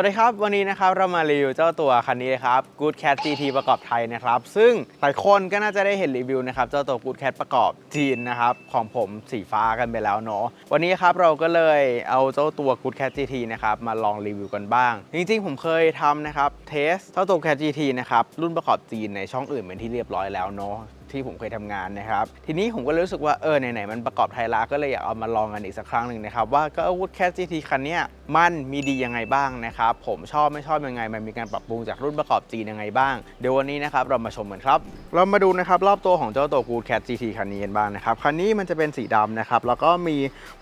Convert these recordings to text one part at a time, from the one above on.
วัสดีครับ วันนี้นะครับเรามารีวิวเจ้าตัวคันนี้ครับ Good Cat GT ประกอบไทยนะครับ ซึ่งหลายคนก็น่าจะได้เห็นรีวิวนะครับเจ้าตัว Good Cat ประกอบจีนนะครับของผมสีฟ้ากันไปแล้วเนาะวันนี้ครับเราก็เลยเอาเจ้าตัว Good Cat GT นะครับมาลองรีวิวกันบ้าง จริงๆ ผมเคยทำนะครับเทสเจ้าตัว Cat GT นะครับรุ่นประกอบจีนในช่องอื่นเป็นที่เรียบร้อยแล้วเนาะ ที่ผมเคยทำงานนะครับ ทีนี้ผมก็รู้สึกว่าเออไหนๆมันประกอบไทยละก็เลยอยากเอามาลองกันอีกสักครั้งหนึ่งนะครับ ว่าก็อาวุธแคส GT คันนี้มันมีดียังไงบ้างนะครับ ผมชอบไม่ชอบยังไง มันมีการปรับปรุงจากรุ่นประกอบจีนยังไงบ้าง เดี๋ยววันนี้นะครับเรามาชมกันครับ เรามาดูนะครับรอบตัวของเจ้าตัว Good Cat GT คันนี้กันบ้างนะครับคันนี้มันจะเป็นสีดำนะครับแล้วก็มี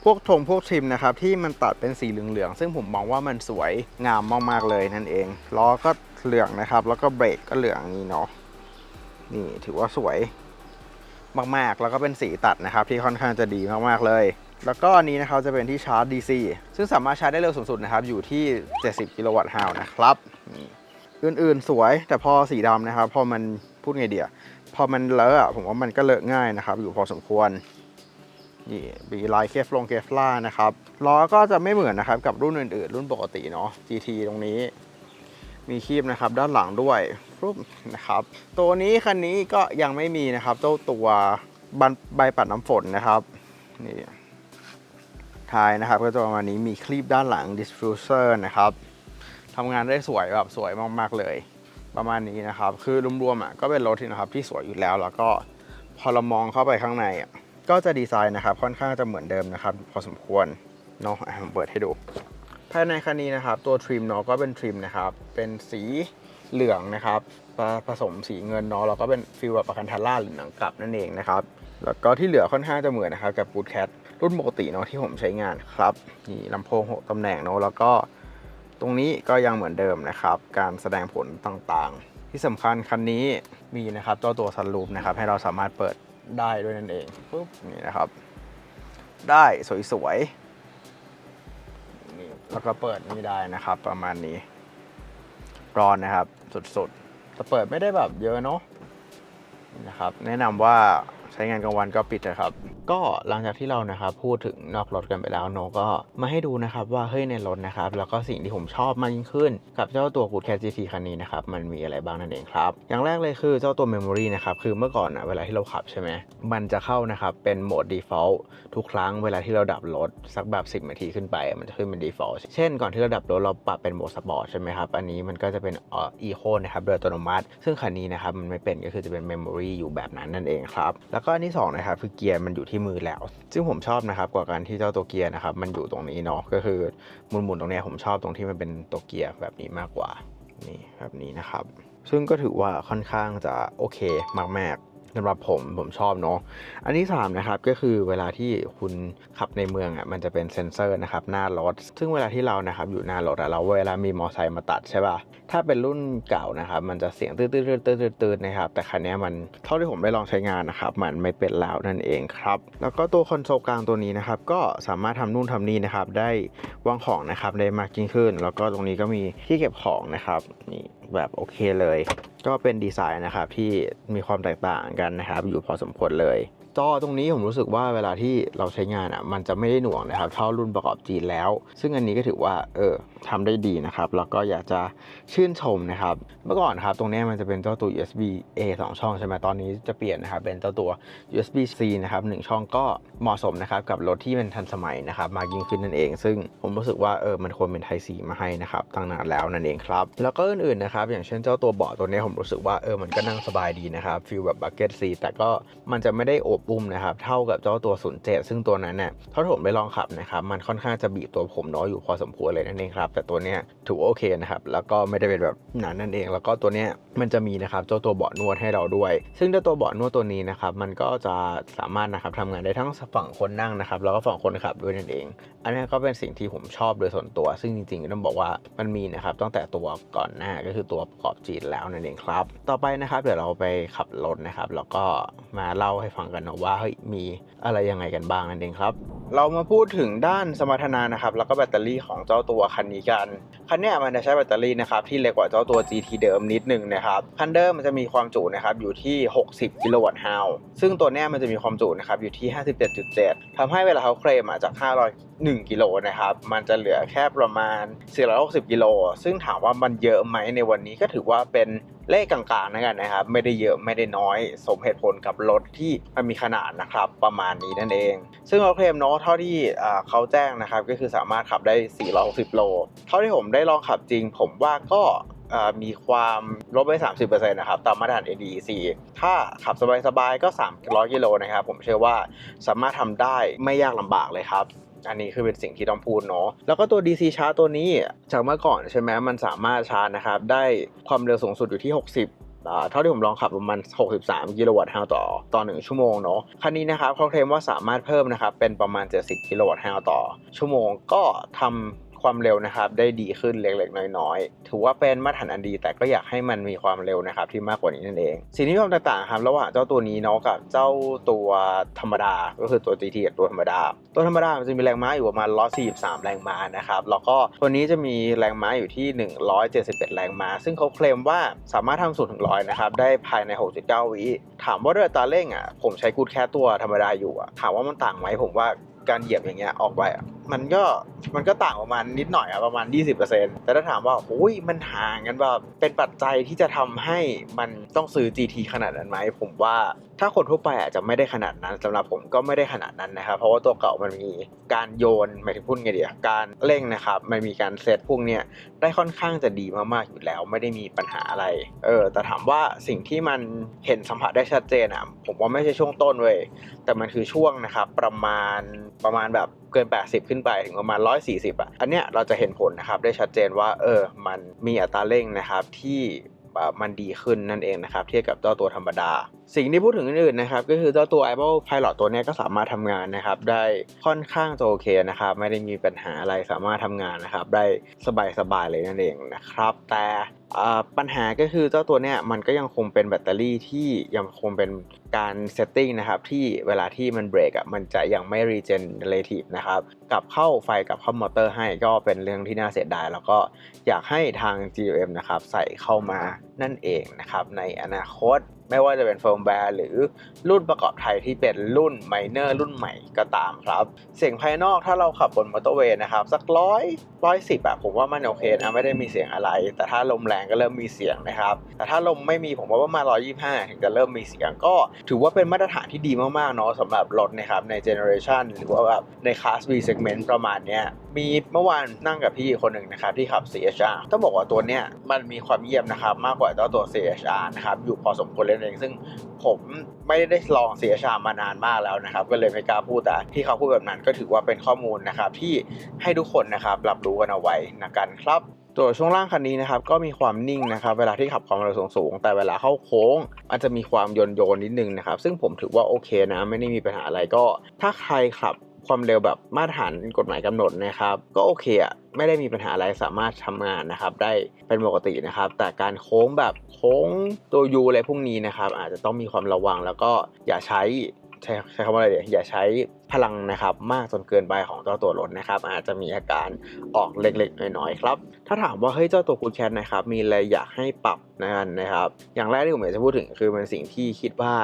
พวกธงพวกทริมนะครับที่มันตัดเป็นสีเหลืองๆซึ่งผมมองว่ามันสวยงามมากๆเลยนั่นเองล้อก็เหลืองนะครับแล้วก็เบรกก็เหลืองนี่เนาะ นี่ถือว่าสวยมากๆ แล้วก็เป็นสีตัดนะครับ ที่ค่อนข้างจะดีมากๆเลย แล้วก็อันนี้นะครับจะเป็นที่ชาร์จ DC ซึ่งสามารถชาร์จได้เร็วสูงสุดนะครับ อยู่ที่ 70 กิโลวัตต์ฮาวนะครับอื่นๆสวยแต่พอสีดำนะครับ พอมันพูดไงเดียพอมันเลอะผมว่ามันก็เลอะง่ายนะครับ อยู่พอสมควรนี่บีลท์เคฟลงเคฟล่านะครับล้อก็จะไม่เหมือนนะครับกับรุ่นอื่นๆ รุ่นปกติเนาะ GT ตรงนี้ มีคีบนะครับด้านหลังด้วย รูปนะครับ ตัวนี้คันนี้ก็ยังไม่มีนะครับเจ้าตัวบันใบปัดน้ำฝนนะครับนี่ท้ายนะครับ ก็จะประมาณนี้มีคลีบด้านหลัง diffuser นะครับทำงานได้สวยแบบสวยมากๆเลย ประมาณนี้นะครับ คือรวมๆอะก็เป็นรถที่นะครับที่สวยอยู่แล้วแล้วก็พอเรามองเข้าไปข้างในอะก็จะดีไซน์นะครับ ค่อนข้างจะเหมือนเดิมนะครับ พอสมควรเนาะอะผมเปิดให้ดู ภายในคันนี้นะครับ ตัวทริมเนาะก็เป็นทริมนะครับ เป็นสี เหลืองนะครับผสมสีเงินเนาะแล้วก็เป็นฟิลแบบประคันทาร่าหรือหนังกลับนั่นเองนะครับแล้วก็ที่เหลือค่อนข้างจะเหมือนนะครับกับ Good Cat รุ่นปกติเนาะที่ผมใช้งานครับนี่ลำโพงหกตำแหน่งเนาะแล้วก็ตรงนี้ก็ยังเหมือนเดิมนะครับ การแสดงผลต่างๆ ที่สำคัญคันนี้มีนะครับเจ้าตัวซันรูปนะครับ ให้เราสามารถเปิดได้ด้วยนั่นเองปุ๊บนี่นะครับ ได้สวยๆนี่แล้วก็เปิดนี่ได้นะครับ ประมาณนี้ ร้อนนะครับสุดๆแต่เปิดไม่ได้แบบเยอะเนาะนี่นะครับ แนะนำว่าใช้งานกลางวันก็ปิดนะครับ ก็หลังจากที่เรานะครับพูดถึงนอกรถกันไปแล้วโนก็มาให้ดูนะครับว่าเฮ้ยในรถนะครับแล้วก็สิ่งที่ผมชอบมากยิ่งขึ้น กับเจ้าตัว Good Cat GT คันนี้นะครับมันมีอะไรบ้างนั่นเองครับ อย่างแรกเลยคือเจ้าตัว Memory นะครับคือเมื่อก่อนนะเวลาที่เราขับใช่ไหมมันจะเข้านะครับเป็นโหมด default ทุกครั้งเวลาที่เราดับรถสักแบบ 10นาทีขึ้นไป มันจะขึ้นเป็น default เช่นก่อนที่เราดับรถเราปรับเป็นโหมดสปอร์ตใช่ไหมครับอันนี้มันก็จะเป็นเอ่อ eco นะครับโดยอัตโนมัติ ซึ่งคันนี้นะครับมันไม่เป็นก็คือจะเป็น memory อยู่แบบนั้นนั่นเองครับแล้วก็อันที่สองนะครับคือเกียร์มันอยู่ที่มือแล้ว ซึ่งผมชอบนะครับกว่าการที่เจ้าตัวเกียร์นะครับมันอยู่ตรงนี้เนาะก็คือหมุนๆตรงนี้ผมชอบตรงที่มันเป็นตัวเกียร์แบบนี้มากกว่านี่แบบนี้นะครับ ซึ่งก็ถือว่าค่อนข้างจะโอเคมากๆ สำหรับผมผมชอบเนาะอันที่3นะครับก็คือเวลาที่คุณขับในเมืองอะมันจะเป็นเซ็นเซอร์นะครับหน้ารถ ซึ่งเวลาที่เรานะครับอยู่หน้ารถอะเราเวลามีมอเตอร์ไซค์มาตัดใช่ป่ะถ้าเป็นรุ่นเก่านะครับมันจะเสียงตื้อตื้อตื้อตื้อตื้อนะครับแต่คันนี้มันเท่าที่ผมได้ลองใช้งานนะครับมันไม่เป็นแล้วนั่นเองครับแล้วก็ตัวคอนโซลกลางตัวนี้นะครับก็สามารถทำนู่นทำนี่นะครับได้วางของนะครับได้มากยิ่งขึ้น แล้วก็ตรงนี้ก็มีที่เก็บของนะครับนี่ แบบโอเคเลย ก็เป็นดีไซน์นะครับที่มีความแตกต่างกันนะครับ อยู่พอสมควรเลยจอตรงนี้ผมรู้สึกว่าเวลาที่เราใช้งานอะมันจะไม่ได้หน่วงนะครับเท่ารุ่นประกอบจีนแล้ว ซึ่งอันนี้ก็ถือว่าเออ ทำได้ดีนะครับแล้วก็อยากจะชื่นชมนะครับ เมื่อก่อนครับตรงนี้มันจะเป็นเจ้าตัว USB A 2 ช่องใช่ไหมตอนนี้จะเปลี่ยนนะครับเป็นเจ้าตัว USB C นะครับหนึ่งช่องก็เหมาะสมนะครับกับรถที่เป็นทันสมัยนะครับมากยิ่งขึ้นนั่นเอง ซึ่งผมรู้สึกว่าเออมันควรเป็นไทซีมาให้นะครับตั้งนานแล้วนั่นเองครับแล้วก็อื่นๆนะครับอย่างเช่นเจ้าตัวเบาะตัวนี้ผมรู้สึกว่าเออมันก็นั่งสบายดีนะครับฟีลแบบบักเก็ตซีแต่ก็มันจะไม่ได้โอบอุ้มนะครับเท่ากับเจ้าตัว 07 ซึ่งตัวนั้นเนี่ยเท่าที่ผมไปลองขับนะครับมันค่อนข้างจะบีบตัวผมน้อยอยู่พอสมควรเลยนั่นเองครับแต่ตัวเนี้ยถือว่าโอเคนะครับ แล้วก็ไม่ได้เป็นแบบหนานั่นเอง แล้วก็ตัวเนี้ยมันจะมีนะครับเจ้าตัวเบาะนวดให้เราด้วย ซึ่งเจ้าตัวเบาะนวดตัวนี้นะครับมันก็จะสามารถนะครับทำงานได้ทั้งฝั่งคนนั่งนะครับแล้วก็ฝั่งคนขับด้วยนั่นเอง อันนี้ก็เป็นสิ่งที่ผมชอบโดยส่วนตัว ซึ่งจริงๆต้องบอกว่ามันมีนะครับตั้งแต่ตัวก่อนหน้าก็คือตัวประกอบจีนแล้วนั่นเองครับ ต่อไปนะครับเดี๋ยวเราไปขับรถนะครับแล้วก็มาเล่าให้ฟังกันนะว่าเฮ้ยมีอะไรยังไงกันบ้างนั่นเองครับ เรามาพูดถึงด้านสมรรถนะนะครับ แล้วก็แบตเตอรี่ของเจ้าตัวคันนี้กัน คันนี้มันจะใช้แบตเตอรี่นะครับที่เล็กกว่าเจ้าตัว GT เดิมนิดนึงนะครับ คันเดิมมันจะมีความจุนะครับอยู่ที่ 60 กิโลวัตต์ฮาวซึ่งตัวนี้มันจะมีความจุนะครับอยู่ที่ 57.7ทำให้เวลาเขาเคลมจาก 500 1 กิโลนะครับ มันจะเหลือแค่ประมาณ 460 กิโล ซึ่งถามว่ามันเยอะไหมในวันนี้ก็ถือว่าเป็นเลขกลางๆนะกันนะครับ ไม่ได้เยอะไม่ได้น้อย สมเหตุผลกับรถที่มันมีขนาดนะครับประมาณนี้นั่นเอง ซึ่งรถเคลมเนาะเท่าที่เขาแจ้งนะครับ ก็คือสามารถขับได้ 460 โล เท่าที่ผมได้ลองขับจริง ผมว่าก็มีความลดไป 30%นะครับ ตามมาตรฐาน ADEC ถ้าขับสบายๆ ก็ 300 กิโลนะครับ ผมเชื่อว่าสามารถทำได้ไม่ยากลำบากเลยครับ อันนี้คือเป็นสิ่งที่ต้องพูดเนาะแล้วก็ตัว DC ชาร์จตัวนี้จากเมื่อก่อนใช่ไหมมันสามารถชาร์จนะครับได้ความเร็วสูงสุดอยู่ที่ 60เท่าที่ผมลองขับประมาณ 63 กิโลวัตต์ฮาวต่อต่อ 1 ชั่วโมงเนาะ คันนี้นะครับเขาเคลมว่าสามารถเพิ่มนะครับ เป็นประมาณ 70 กิโลวัตต์ฮาวต่อ ชั่วโมงก็ทำ ความเร็วนะครับได้ดีขึ้นเล็กๆ น้อยๆ ถือว่าเป็นมาตรฐานอันดี แต่ก็อยากให้มันมีความเร็วนะครับที่มากกว่านี้นั่นเอง สิ่งที่ความต่างครับระหว่างเจ้าตัวนี้เนาะกับเจ้าตัวธรรมดา ก็คือตัว GT กับตัวธรรมดา ตัวธรรมดามันจะมีแรงม้าอยู่ประมาณ 143 แรงม้านะครับแล้วก็ตัวนี้จะมีแรงม้าอยู่ที่ 171 แรงม้า ซึ่งเขาเคลมว่าสามารถทำสูตรถึงร้อยนะครับได้ภายใน 6.9 วิถามว่าด้วยอัตาเร่งอะผมใช้กูดแค่ตัวธรรมดาอยู่อะถามว่ามันต่างไหมผมว่าการเหยียบอย่างเงี้ยออกไปอะ มันก็มันก็ต่างประมาณนิดหน่อยอะประมาณ 20%แต่ถ้าถามว่าโอ้ยมันห่างกันแบบเป็นปัจจัยที่จะทำให้มันต้องซื้อ GT ขนาดนั้นไหมผมว่าถ้าคนทั่วไปอาจจะไม่ได้ขนาดนั้นสำหรับผมก็ไม่ได้ขนาดนั้นนะครับเพราะว่าตัวเก่ามันมีการโยนหมายถึงพูดไงเดีอะการเร่งนะครับมันมีการเซตพวกเนี้ยได้ค่อนข้างจะดีมากๆอยู่แล้ว ไม่ได้มีปัญหาอะไรเออแต่ถามว่าสิ่งที่มันเห็นสัมผัสได้ชัดเจนอะผมว่าไม่ใช่ช่วงต้นเว้ยแต่มันคือช่วงนะครับประมาณประมาณแบบเกิน 80 ขึ้นไปถึงประมาณ 140อะอันเนี้ยเราจะเห็นผลนะครับได้ชัดเจนว่าเออมันมีอัตราเร่งนะครับที่มันดีขึ้นนั่นเองนะครับเทียบกับเจ้าตัวธรรมดา สิ่งที่พูดถึงอื่นๆนะครับก็คือเจ้าตัว Apple Pilot ตัวนี้ก็สามารถทำงานนะครับได้ค่อนข้างจะโอเคนะครับไม่ได้มีปัญหาอะไรสามารถทำงานนะครับได้สบายๆเลยนั่นเองนะครับแต่ปัญหาก็คือเจ้าตัวเนี้ยมันก็ยังคงเป็นแบตเตอรี่ที่ยังคงเป็นการเซตติ้งนะครับที่เวลาที่มันเบรกอะมันจะยังไม่รีเจนเรทีฟนะครับกลับเข้าไฟกับเข้ามอเตอร์ให้ก็เป็นเรื่องที่น่าเสียดาย แล้วก็อยากให้ทาง GM นะครับใส่เข้ามานั่นเองนะครับในอนาคต ไม่ว่าจะเป็นเฟิร์มแวร์หรือรุ่นประกอบไทยที่เป็นรุ่นไมเนอร์รุ่นใหม่ก็ตามครับ เสียงภายนอกถ้าเราขับบนมอเตอร์เวย์นะครับ สักร้อยร้อยสิบอะผมว่ามันโอเคนะไม่ได้มีเสียงอะไร แต่ถ้าลมแรงก็เริ่มมีเสียงนะครับ แต่ถ้าลมไม่มีผมว่าประมาณ125ถึงจะเริ่มมีเสียงก็ ถือว่าเป็นมาตรฐานที่ดีมากๆเนาะสำหรับรถนะครับในเจเนอเรชันหรือว่าแบบในคลาส V segment ประมาณเนี้ย มีเมื่อวานนั่งกับพี่คนหนึ่งนะครับที่ขับ CHR ต้องบอกว่าตัวเนี้ยมันมีความเยี่ยมนะครับมากกว่าตัวตัว CHR นะครับอยู่พอสมควรเลยเองซึ่งผมไม่ได้ลอง CHR มานานมากแล้วนะครับก็เลยไม่กล้าพูดแต่ที่เขาพูดแบบนั้นก็ถือว่าเป็นข้อมูลนะครับที่ให้ทุกคนนะครับรับรู้กันเอาไว้นะกันครับตัวช่วงล่างคันนี้นะครับก็มีความนิ่งนะครับเวลาที่ขับความเร็วสูงๆแต่เวลาเข้าโค้งอาจจะมีความโยนโยนนิดนึงนะครับซึ่งผมถือว่าโอเคนะไม่ได้มีปัญหาอะไรก็ ถ้าใครขับ ความเร็วแบบมาตรฐานกฎหมายกำหนดนะครับ ก็โอเคอะไม่ได้มีปัญหาอะไรสามารถทำงานนะครับ ได้เป็นปกตินะครับ แต่การโค้งแบบโค้งตัวยูอะไรพวกนี้นะครับ อาจจะต้องมีความระวังแล้วก็อย่าใช้ใช้ใช้คำว่าอะไรเดี๋ยวอย่าใช้พลังนะครับ มากจนเกินไปของเจ้าตัวรถนะครับ อาจจะมีอาการออกเล็กๆน้อยๆครับ ถ้าถามว่าเฮ้ยเจ้าตัวคูแคทนะครับ มีอะไรอยากให้ปรับนะครับนะครับ อย่างแรกที่ผมอยากจะพูดถึงคือเป็นสิ่งที่คิดว่า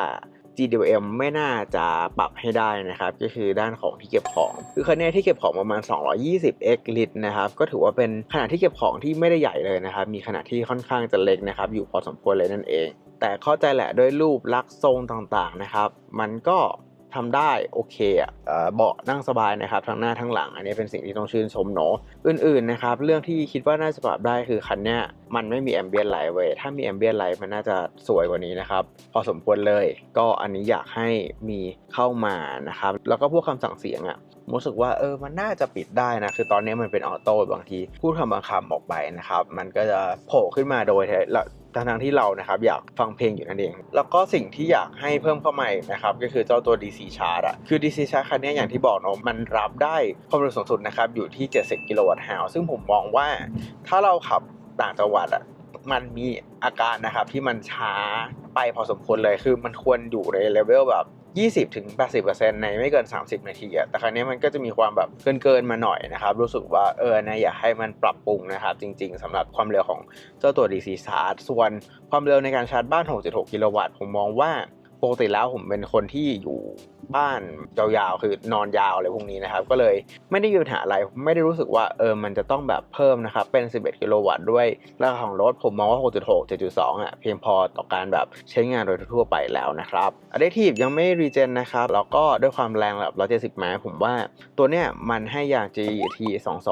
GWM ไม่น่าจะปรับให้ได้นะครับ ก็คือด้านของที่เก็บของ คือคันนี้ที่เก็บของประมาณ 220 x ลิตรนะครับ ก็ถือว่าเป็นขนาดที่เก็บของที่ไม่ได้ใหญ่เลยนะครับ มีขนาดที่ค่อนข้างจะเล็กนะครับ อยู่พอสมควรเลยนั่นเอง แต่เข้าใจแหละด้วยรูปลักษณ์ทรงต่างๆนะครับ มันก็ ทำได้โอเคอะเบาะนั่งสบายนะครับทั้งหน้าทั้งหลัง อันนี้เป็นสิ่งที่ต้องชื่นชมเนาะอื่นๆนะครับเรื่องที่คิดว่าน่าจะปรับได้คือคันเนี้ยมันไม่มีแอมเบียนไลท์เว้ยถ้ามีแอมเบียนไลท์มันน่าจะสวยกว่านี้นะครับพอสมควรเลย ก็อันนี้อยากให้มีเข้ามานะครับแล้วก็พวกคำสั่งเสียงอะรู้สึกว่าเออมันน่าจะปิดได้นะคือตอนนี้มันเป็นออโต้บางทีพูดคำบางคำออกไปนะครับมันก็จะโผล่ขึ้นมาโดย ทั้งที่เรานะครับอยากฟังเพลงอยู่นั่นเอง แล้วก็สิ่งที่อยากให้เพิ่มเข้ามานะครับก็คือเจ้าตัว DC Charge อะคือ DC Charge คันนี้อย่างที่บอกเนาะมันรับได้ความเร็วสูงสุดนะครับอยู่ที่ 70 กิโลวัตต์ฮาวซึ่งผมมองว่าถ้าเราขับต่างจังหวัดอะมันมีอาการนะครับที่มันช้าไปพอสมควรเลยคือมันควรอยู่ในเลเวลแบบ 20ถึง80%ในไม่เกิน 30 นาทีอะแต่ครั้งนี้มันก็จะมีความแบบเกินเกินมาหน่อยนะครับ รู้สึกว่าเออนะอยากให้มันปรับปรุงนะครับ จริงๆสำหรับความเร็วของเจ้าตัว DC Charge ส่วนความเร็วในการชาร์จบ้าน 6.6 กิโลวัตต์ผมมองว่าปกติแล้วผมเป็นคนที่อยู่ บ้านยาวๆคือนอนยาวอะไรพวกนี้นะครับก็เลยไม่ได้มีปัญหาอะไรไม่ได้รู้สึกว่าเออมันจะต้องแบบเพิ่มนะครับเป็น 11 กิโลวัตต์ด้วยราคาของรถผมมองว่า 6.6 7.2 อะเพียงพอต่อการแบบใช้งานโดยทั่วไปแล้วนะครับอะดทีฟยังไม่รีเจนนะครับแล้วก็ด้วยความแรงแบบ 170 ม้าผมว่าตัวเนี้ยมันให้ยาง GT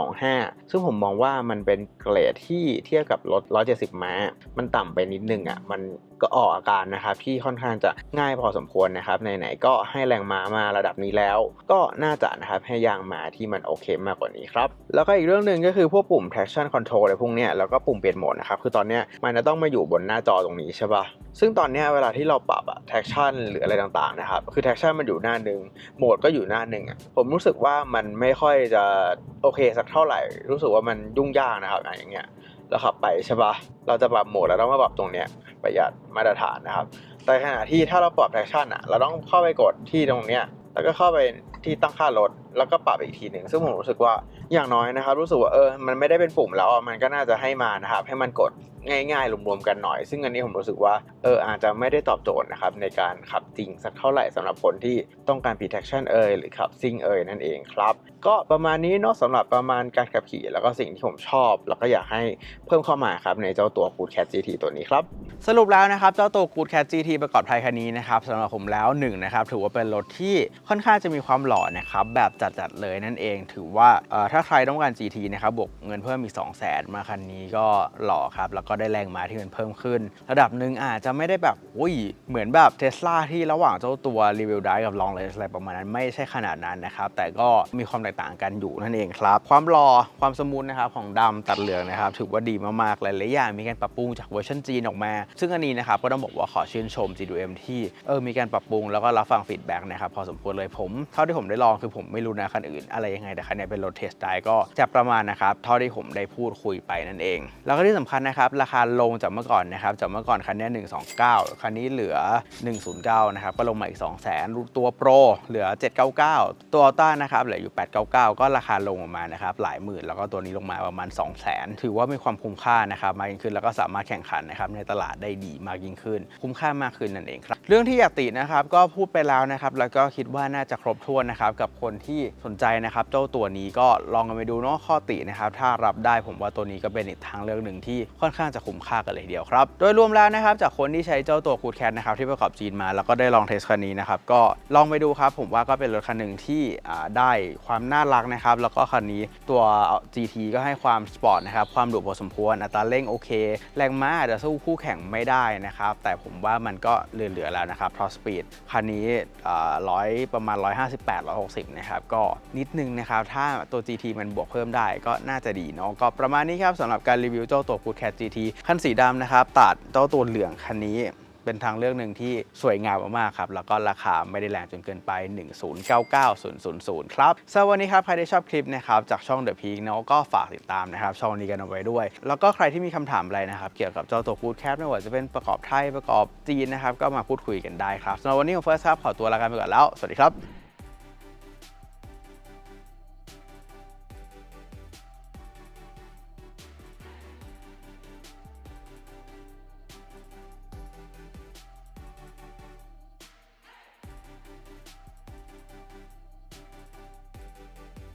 225 ซึ่งผมมองว่ามันเป็นเกรดที่เทียบกับรถ 170 ม้า มันต่ำไปนิดนึงอะมันก็ออกอาการนะครับที่ค่อนข้างจะง่ายพอสมควรนะครับไหนๆก็ให้แรงม้ามาระดับนี้แล้ว ก็น่าจะนะครับให้ยางม้าที่มันโอเคมากกว่านี้ครับ แล้วก็อีกเรื่องหนึ่งก็คือพวกปุ่ม traction control อะไรพวกเนี้ยแล้วก็ปุ่มเปลี่ยนโหมดนะครับคือตอนเนี้ยมันจะต้องมาอยู่บนหน้าจอตรงนี้ใช่ปะซึ่งตอนเนี้ยเวลาที่เราปรับอะ traction หรืออะไรต่างๆนะครับคือ traction มันอยู่หน้าหนึ่งโหมดก็อยู่หน้าหนึ่งอะผมรู้สึกว่ามันไม่ค่อยจะโอเคสักเท่าไหร่ รู้สึกว่ามันยุ่งยากนะครับอะอย่างเงี้ยเราขับไปใช่ปะเราจะปรับโหมดแล้วต้องมาปรับตรงเนี้ยประหยัดมาตรฐานนะครับ แต่ขณะที่ถ้าเราปรับ traction อะ เราต้องเข้าไปกดที่ตรงเนี้ย แล้วก็เข้าไปที่ตั้งค่ารถ แล้วก็ปรับอีกทีหนึ่ง ซึ่งผมรู้สึกว่าอย่างน้อยนะครับ รู้สึกว่าเออ มันไม่ได้เป็นปุ่มแล้วอะมันก็น่าจะให้มานะครับ ให้มันกดง่าย ๆ รวมๆกันหน่อย ซึ่งอันนี้ผมรู้สึกว่าเอออาจจะไม่ได้ตอบโจทย์นะครับในการขับจริงสักเท่าไหร่สำหรับคนที่ต้องการ protection เอยหรือขับซิ่งเอยนั่นเองครับ ก็ประมาณนี้เนาะสำหรับประมาณการขับขี่ แล้วก็สิ่งที่ผมชอบ แล้วก็อยากให้เพิ่มเข้ามาครับในเจ้าตัว Good Cat GT ตัวนี้ครับ สรุปแล้วนะครับเจ้าตัว Good Cat GT ประกอบไทยคันนี้นะครับสำหรับผมแล้วหนึ่งนะครับถือว่าเป็นรถที่ค่อนข้างจะมีความหล่อนะครับแบบจัดๆเลยนั่นเอง ถือว่าเอ่อถ้าใครต้องการ GT นะครับบวกเงินเพิ่มอีก 2 0 0 0 0 0มาคันนี้ก็หล่อครับแล้วก็ได้แรงม้าที่มันเพิ่มขึ้น ระดับหนึ่งอาจจะไม่ได้แบบอุ้ยเหมือนแบบเทสลาที่ระหว่างเจ้าตัวรีวิวได้กับลองเลสอะไรประมาณนั้นไม่ใช่ขนาดนั้นนะครับ แต่ก็มีความแตกต่างกันอยู่นั่นเองครับ ความหล่อความสมูทนะครับของดำตัดเหลืองนะครับถือว่าดีมากๆหลายๆอย่างมีการปรับปรุงจากเวอร์ชันจีนออกมา ซึ่งอันนี้นะครับก็ต้องบอกว่าขอชื่นชม GDM ที่เออมีการปรับปรุงแล้วก็รับฟังฟีดแบ็กนะครับพอสมควรเลยผมเท่าที่ผมได้ลองคือผมไม่รู้นะคันอื่นอะไรยังไงแต่คันนี้เป็นรถเทสได้ก็จะประมาณนะครับเท่าที่ผมได้พูดคุยไปนั่นเอง แล้วก็ที่สำคัญนะครับราคาลงจากเมื่อก่อนนะครับจากเมื่อก่อนคันนี้129 คันนี้เหลือ 109 นะครับก็ลงมาอีก 2 0 0 0 0 0ตัวโปรเหลือ 799 ตัวอัลต้านะครับเหลืออยู่ 899 ก็ราคาลงออกมานะครับหลายหมื่นแล้วก็ตัวนี้ลงมาประมาณ 2 0 0 0 0 0 ถือว่ามีความคุ้มค่านะครับมากยิ่งขึ้นแล้วก็สามารถแข่งขันนะครับในตลาดได้ดีมากยิ่งขึ้น คุ้มค่ามากขึ้นนั่นเองครับเรื่องที่อยากตินะครับก็พูดไปแล้วนะครับแล้วก็คิดว่าน่าจะครบถ้วนนะครับกับคนที่สนใจนะครับเจ้าตัวนี้ก็ลองกันไปดูเนาะข้อตินะครับถ้ารับได้ผมว่าตัวนี้ก็เป็นอีกทางเลือกหนึ่งที่ค่อนข้างจะคุ้มค่ากันเลยเดียวครับ โดยรวมแล้วนะครับจากคนที่ใช้เจ้าตัวคูดแคทนะครับที่ประกอบจีนมา แล้วก็ได้ลองเทสคันนี้นะครับก็ลองไปดูครับผมว่าก็เป็นรถคันหนึ่งที่ได้ความน่ารักนะครับแล้วก็คันนี้ตัว GT ก็ให้ความสปอร์ตนะครับความดุพอสมควรอัตราเร่งโอเค แรงม้าอาจจะสู้คู่แข่งไม่ได้นะครับแต่ผมว่ามันก็เหลือๆแล้วนะครับ Top Speed คันนี้ร้อยประมาณ 158 160 นะครับก็นิดนึงนะครับถ้าตัว GT มันบวกเพิ่มได้ก็น่าจะดีเนาะก็ประมาณนี้ครับสำหรับการรีวิวเจ้าตัว Good Cat GT คันสีดำนะครับตัดเจ้าตัวเหลืองคันนี้เป็นทางเลือกหนึ่งที่สวยงามมากๆครับ แล้วก็ราคาไม่ได้แรงจนเกินไป 1099000 ครับสำหรับวันนี้ครับ ใครที่ชอบคลิปนะครับจากช่อง The Peak เนาะก็ฝากติดตามนะครับ ช่องนี้กันเอาไว้ด้วย แล้วก็ใครที่มีคำถามอะไรนะครับ เกี่ยวกับเจ้าตัว Good Cat ไม่ว่าจะเป็นประกอบไทยประกอบจีนนะครับ ก็มาพูดคุยกันได้ครับสำหรับวันนี้ผมเฟิร์สครับขอตัวลากันไปก่อนแล้ว สวัสดีครับ